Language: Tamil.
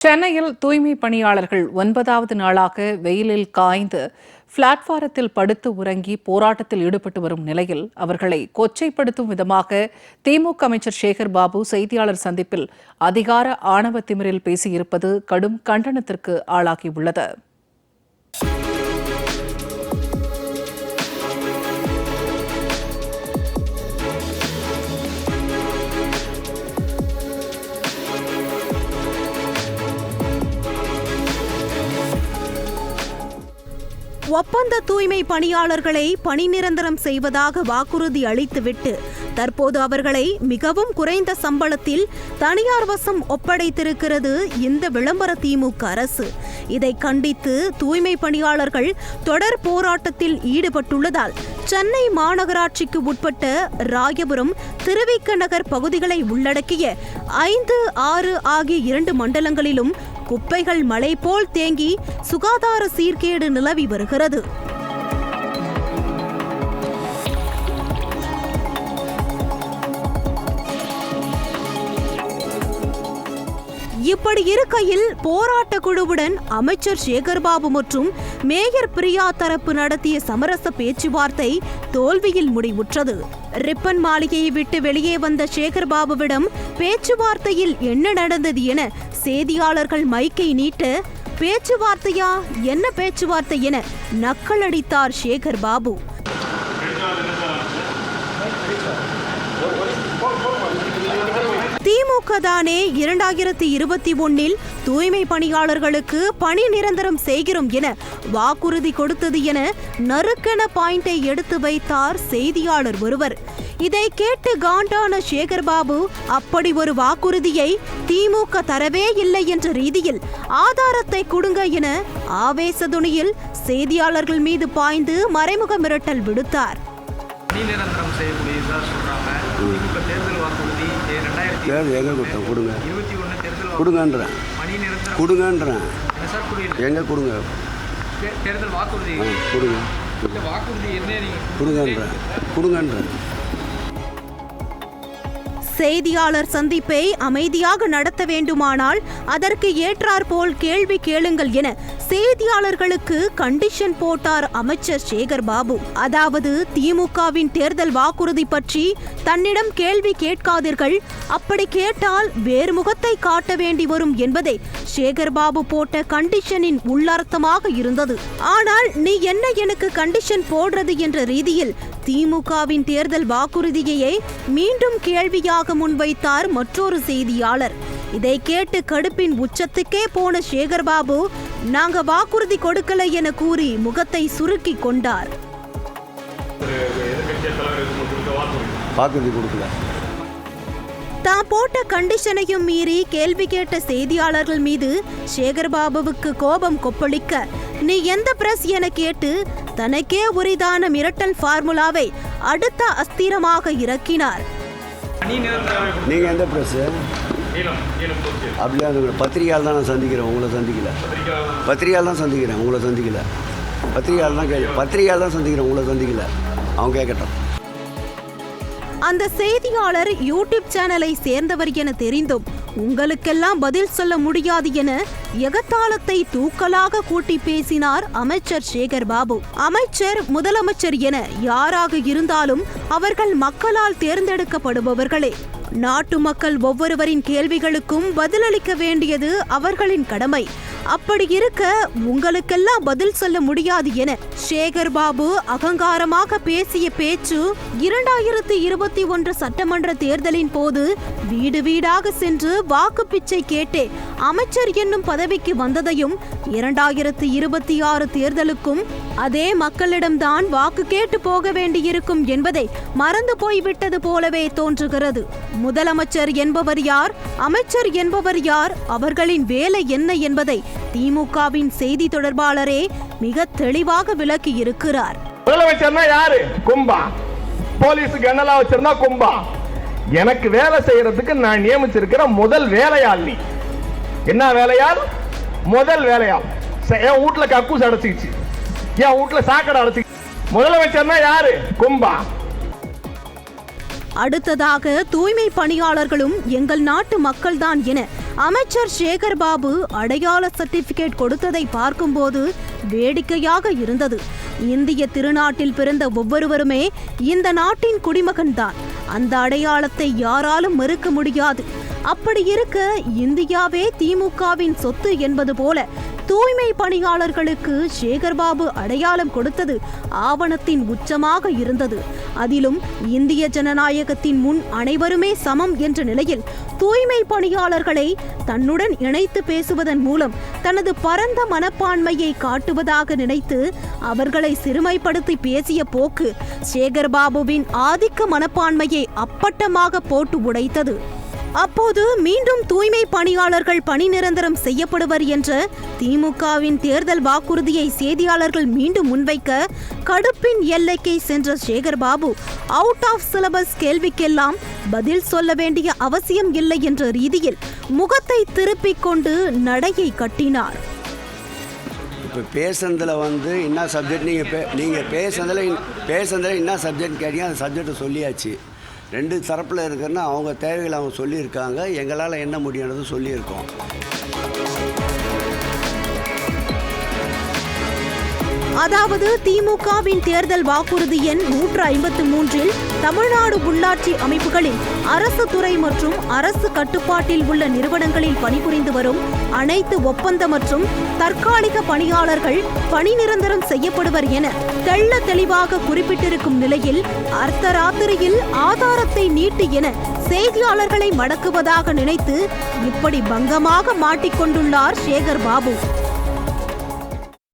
சென்னையில் தூய்மை பணியாளர்கள் ஒன்பதாவது நாளாக வெயிலில் காய்ந்து பிளாட்பாரத்தில் படுத்து உறங்கி போராட்டத்தில் ஈடுபட்டு வரும் நிலையில் அவர்களை கொச்சைப்படுத்தும் விதமாக திமுக அமைச்சர் சேகர் பாபு செய்தியாளர் சந்திப்பில் அதிகார ஆணவ திமிரில் பேசியிருப்பது கடும் கண்டனத்திற்கு ஆளாகியுள்ளது. ஒப்பந்த தூய்மை பணியாளர்களை பணி நிரந்தரம் செய்வதாக வாக்குறுதி அளித்துவிட்டு தற்போது அவர்களை மிகவும் குறைந்த சம்பளத்தில் தனியார் வசம் ஒப்படைத்திருக்கிறது இந்த விளம்பர திமுக அரசு. இதை கண்டித்து தூய்மை பணியாளர்கள் தொடர் போராட்டத்தில் ஈடுபட்டுள்ளதால் சென்னை மாநகராட்சிக்கு உட்பட்ட ராயபுரம் திருவிக்க நகர் பகுதிகளை உள்ளடக்கிய ஐந்து ஆறு ஆகிய இரண்டு மண்டலங்களிலும் குப்பைகள் மலை போல் தேங்கி சுகாதார சீர்கேடு நிலவி வருகிறது. இப்படி இருக்கையில் போராட்ட குழுவுடன் அமைச்சர் சேகர்பாபு மற்றும் மேயர் பிரியா தரப்பு நடத்திய சமரச பேச்சுவார்த்தை தோல்வியில் முடிவுற்றது. ரிப்பன் மாளிகையை விட்டு வெளியே வந்த சேகர்பாபுவிடம் பேச்சுவார்த்தையில் என்ன நடந்தது என செய்தியாளர்கள் மைக்கை நீட்டு பேச்சுவார்த்தையா? என்ன பேச்சுவார்த்தை என நக்கலடித்தார் சேகர் பாபு திமுக தானே இரண்டாயிரத்தி இருபத்தி ஒன்னில் தூய்மை பணியாளர்களுக்கு பணி நிரந்தரம் செய்கிறோம் என வாக்குறுதி கொடுத்தது என நறுக்கென பாயிண்டை எடுத்து வைத்தார் செய்தியாளர் ஒருவர். இதை கேட்டு காண்டான சேகர்பாபு அப்படி ஒரு வாக்குறுதியை திமுக தரவே இல்லை என்ற ரீதியில் ஆதாரத்தை கொடுங்க என ஆவேச துணியில் செய்தியாளர்கள் மீது பாய்ந்து மறைமுக மிரட்டல் விடுத்தார். பணி நிரந்தரம் செய்யக்கூடியதா சொல்றாங்க. திமுக தேர்தல் வாக்குறுதி ரெண்டாயிரத்தி எங்கே கொடுத்தோம் கொடுங்க. இருபத்தி ஒன்று தேர்தல் கொடுங்கன்றேன். பணி நிரந்தரம் கொடுங்கன்றேன் சார் புரியல எங்கே கொடுங்க? தேர்தல் வாக்குறுதி. கொடுங்க. இந்த வாக்குறுதி என்ன நீங்க கொடுங்கன்றேன். கொடுங்கன்றேன். செய்தியாளர் சந்திப்பை அமைதியாக நடத்த வேண்டுமானால் அதற்கு ஏற்றாற்போல் கேள்வி கேளுங்கள் என செய்தியாளர்களுக்கு கண்டிஷன் போட்டார் அமைச்சர் சேகர் பாபு. அதாவது திமுகவின் தேர்தல் வாக்குறுதி பற்றி தன்னிடம் கேள்வி கேட்காதீர்கள். அப்படி கேட்டால் வேறு முகத்தை காட்ட வேண்டி வரும் என்பதே சேகர் பாபு போட்ட கண்டிஷனின் உள்ளர்த்தமாக இருந்தது. ஆனால் நீ என்ன எனக்கு கண்டிஷன் போடுறது என்ற ரீதியில் திமுகவின் தேர்தல் வாக்குறுதியையே மீண்டும் கேள்வியாக முன்வைத்தார் மற்றொரு செய்தியாளர். இதை கேட்டு கடுப்பின் உச்சத்துக்கே போன சேகர்பாபு நாங்க வாக்குறுதி கொடுக்கல என கூறி முகத்தை சுருக்கி கொண்டார். வாக்குறுதி கொடுக்கல. தான் போட்ட கண்டிஷனையும் மீறி கேள்வி கேட்ட செய்தியாளர்கள் மீது சேகர்பாபுவுக்கு கோபம் கொப்பளிக்க நீ எந்த பிரஸ் என கேட்டு தனக்கே உரிதான மிரட்டல் ஃபார்முலாவை அடுத்த அஸ்திரமாக இறக்கினார். நீங்கள் எந்த போச்சு அப்படியே அந்த பத்திரிகையால் தான் நான் சந்திக்கிறேன். உங்களை சந்திக்கல. பத்திரிகையால் தான். சந்திக்கிறேன். உங்களை சந்திக்கல. பத்திரிகையால் தான் கே பத்திரிகையால் தான் சந்திக்கிறேன். உங்களை சந்திக்கல. அவன் கேட்கட்டும். அந்த செய்தியாளர் யூடியூப் சேனலை சேர்ந்தவர் என தெரிந்தும் உங்களுக்கெல்லாம் பதில் சொல்ல முடியாது என எகத்தாளத்தை தூக்கலாக கூட்டி பேசினார் அமைச்சர் சேகர் பாபு. அமைச்சர் முதலமைச்சர் என யாராக இருந்தாலும் அவர்கள் மக்களால் தேர்ந்தெடுக்கப்படுபவர்களே. நாட்டு மக்கள் ஒவ்வொருவரின் கேள்விகளுக்கும் பதிலளிக்க வேண்டியது அவர்களின் கடமை. அப்படி இருக்க உங்களுக்கெல்லாம் பதில் சொல்ல முடியாது என சேகர் பாபு அகங்காரமாக பேசிய பேச்சு இரண்டாயிரத்தி இருபத்தி ஒன்று சட்டமன்ற தேர்தலின் போது வீடு வீடாக சென்று வாக்கு பிச்சை கேட்டே அமைச்சர் என்னும் பதவிக்கு வந்ததையும் இரண்டாயிரத்தி இருபத்தி ஆறு தேர்தலுக்கும் அதே மக்களிடம்தான் வாக்கு கேட்டு போக வேண்டியிருக்கும் என்பதை மறந்து போய்விட்டது போலவே தோன்றுகிறது. முதலமைச்சர் என்பவர் யார்? அமைச்சர் என்பவர் யார்? அவர்களின் வேலை என்ன என்பதை திமுகவின் செய்தி தொடர்பாளரே மிக தெளிவாக விளக்கி இருக்கிறார். முதலமைச்சர்னா யாரு? கும்பா. போலீஸ் கண்ணலா வச்சிருந்தா கும்பா. எனக்கு வேலை செய்யறதுக்கு நான் நியமிச்சிருக்கிற முதல் வேலையாளி. என்ன வேலையால்? முதல் வேலையால். என் வீட்டில் கக்கூஸ் அடைச்சிக்கிச்சு. என் வீட்டில் சாக்கடை அடைச்சிக்கிச்சு. முதலமைச்சர்னா யாரு? கும்பா. அடுத்ததாக தூய்மை பணியாளர்களும் எங்கள் நாட்டு மக்கள்தான் என அமைச்சர் சேகர் பாபு அடையாள சர்டிபிகேட் கொடுத்ததை பார்க்கும்போது வேடிக்கையாக இருந்தது. இந்திய திருநாட்டில் பிறந்த ஒவ்வொருவருமே இந்த நாட்டின் குடிமகன்தான். அந்த அடையாளத்தை யாராலும் மறுக்க முடியாது. அப்படி இருக்க இந்தியாவே திமுகவின் சொத்து என்பது போல தூய்மை பணியாளர்களுக்கு சேகர்பாபு அடையாளம் கொடுத்தது ஆவணத்தின் உச்சமாக இருந்தது. அதிலும் இந்திய ஜனநாயகத்தின் முன் அனைவருமே சமம் என்ற நிலையில் தூய்மை பணியாளர்களை தன்னுடன் இணைத்து பேசுவதன் மூலம் தனது பரந்த மனப்பான்மையை காட்டுவதாக நினைத்து அவர்களை சிறுமைப்படுத்தி பேசிய போக்கு சேகர்பாபுவின் ஆதிக்க மனப்பான்மையை அப்பட்டமாக போட்டு உடைத்தது. அப்போது மீண்டும் தூய்மை பணியாளர்கள் பணி நிரந்தரம் செய்யப்படுவர் என்ற திமுகவின் தேர்தல் வாக்குறுதியை செய்தியாளர்கள் மீண்டும் முன்வைக்க கடுப்பின் எல்லைக்கை சென்ற சேகர்பாபு அவுட் ஆஃப் சிலபஸ் கேள்விக்கெல்லாம் பதில் சொல்ல வேண்டிய அவசியம் இல்லை என்ற ரீதியில் முகத்தை திருப்பிக் கொண்டு நடையை கட்டினார். இப்போ பேசுனதில் வந்து என்ன சப்ஜெக்ட் நீங்கள் பே நீங்கள் பேசுனதில் பேசுனதில் என்ன சப்ஜெக்ட் கேட்டீங்க? அந்த சப்ஜெக்டை சொல்லியாச்சு. ரெண்டு தரப்பில் இருக்குன்னா அவங்க தேவைகளை அவங்க சொல்லியிருக்காங்க. எங்களால் என்ன முடியும்னு சொல்லியிருக்கோம். அதாவது திமுகவின் தேர்தல் வாக்குறுதி எண் நூற்று ஐம்பத்து மூன்றில் தமிழ்நாடு உள்ளாட்சி அமைப்புகளில் அரசு துறை மற்றும் அரசு கட்டுப்பாட்டில் உள்ள நிறுவனங்களில் பணிபுரிந்து வரும் அனைத்து ஒப்பந்த மற்றும் தற்காலிக பணியாளர்கள் பணி நிரந்தரம் செய்யப்படுவர் என தெள்ள தெளிவாக குறிப்பிட்டிருக்கும் நிலையில் அர்த்தராத்திரியில் ஆதாரத்தை நீட்டு என செய்தியாளர்களை மடக்குவதாக நினைத்து இப்படி பங்கமாக மாட்டிக்கொண்டுள்ளார் சேகர் பாபு.